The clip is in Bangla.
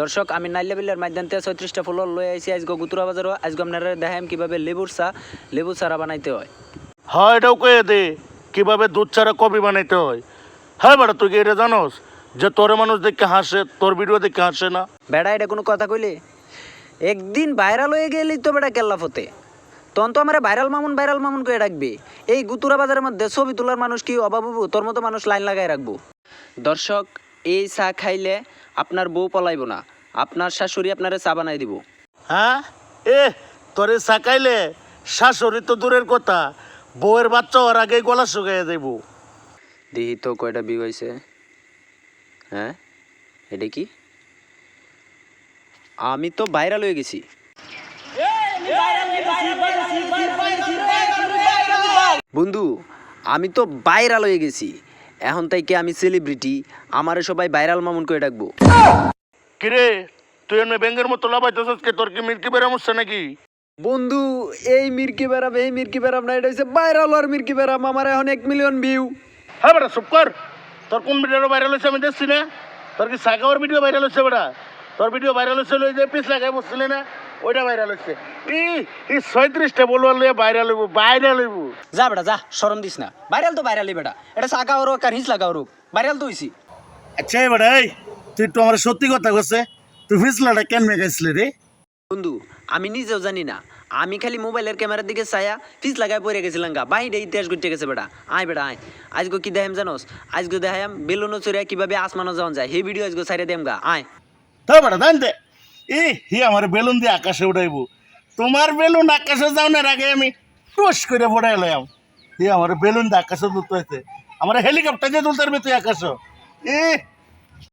দর্শক আমি নাইলে বিলের মাধ্যম ছয়ত্রিশটা ফুল লয়ে আইছি। আজকে গুতুরা বাজারও আজকে আপনারা দেখাম কীভাবে লেবুর চা লেবু চারা বানাইতে হয়। হ্যাঁ এটাও কয়ে দে কীভাবে দুধ ছাড়া কবি বানাইতে হয়। হ্যাঁ বেটা তুই কি এটা জানোস যে তোর মানুষ দেখে হাসে তোর ভিডিও দেখে হাসে না? বেড়া এটা কোনো কথা কইলে? একদিন ভাইরাল হয়ে গেলেই তো বেটা কেল্লা ফতে। তখন তো আমার ভাইরাল মামুন ভাইরাল মামুন করে ডাকবে। এই গুতুরা বাজারের মধ্যে ছবি তোলার মানুষ কি অভাব তোর মতো মানুষ লাইন লাগাই রাখব। দর্শক এই চা খাইলে আপনার বউ পলাইব না। আপনার শাশুড়ি আপনারে চা বানাই দিব। হ্যাঁ? এ তোরে সাকাইলে শাশুড়ি তো দূরের কথা। বউয়ের বাচ্চা ওর আগেই গলা শুকাইয়া যাইব। দেখি তো কয়টা বিয়ে হয়েছে হ্যাঁ? এটা কি? আমি তো ভাইরাল হয়ে গেছি। বন্ধু আমি তো ভাইরাল হয়ে গেছি। এখন থেকে আমি সেলিব্রিটি আমারে সবাই ভাইরাল মামুন করে ডাকবো। কিরে তুই এমনি ব্যাঙ্গের মতো লাভাইতেছিস কে তোর কি মিল্কি বেরাম হচ্ছে নাকি? বন্ধু এই মির্কি বেরাম এই মির্কি বেরাম না এটা হচ্ছে ভাইরাল আর মির্কি বেরাম আমার এখন এক মিলিয়ন ভিউ হ্যাঁ বেটা চুপ কর। তোর কোন ভিডিও ভাইরাল হচ্ছে আমি দেখছি না। তোর কি সাকাওয়ার ভিডিও ভাইরাল হচ্ছে বেটা? তোর ভিডিও ভাইরাল হচ্ছে ওই যে পিস লাগাই বসছিলে না? ওইটা ভাইরাল হচ্ছে ই ই ছয়ত্রিশটা বলবার লিয়ে ভাইরাল হইব ভাইরাল হইব। যা বেটা যা শরম দিস না। ভাইরাল তো ভাইরালই বেটা। এটা সাকা ওরক আর হিস লাগা ওরক ভাইরাল তো হইছি। আচ্ছা বেটা এই তুই একটু আমার সত্যি কথা করছে তুই ফিসলাটা কেন মেগাইছিলি রে? বন্ধু আমি নিজেও জানি না। আমি খালি মোবাইলের ক্যামেরার দিকে ছায়া ফিস লাগায় পড়ে গেছিলাম গা। বাইরে ইতিহাস ঘুরতে গেছে বেটা। আয় বেটা আয়। আজকে কি দেখাম জানোস? আজকে দেখাম বেলুনো চড়িয়া কীভাবে আসমানো যাওয়া যায়। সেই ভিডিও আজকে সাইডে দেম গা। আয়। তা বেটা জান ই হি, আমার বেলুন দিয়ে আকাশে উঠাইব তোমার বেলুন আকাশে যাওয়ার আগে আমি টুস করে পড়ে লাম হি, আমার বেলুন দিয়ে আকাশে তুলতে হয়েছে আমার হেলিকপ্টার দিয়ে তুলতে পারবে তুই আকাশ। ই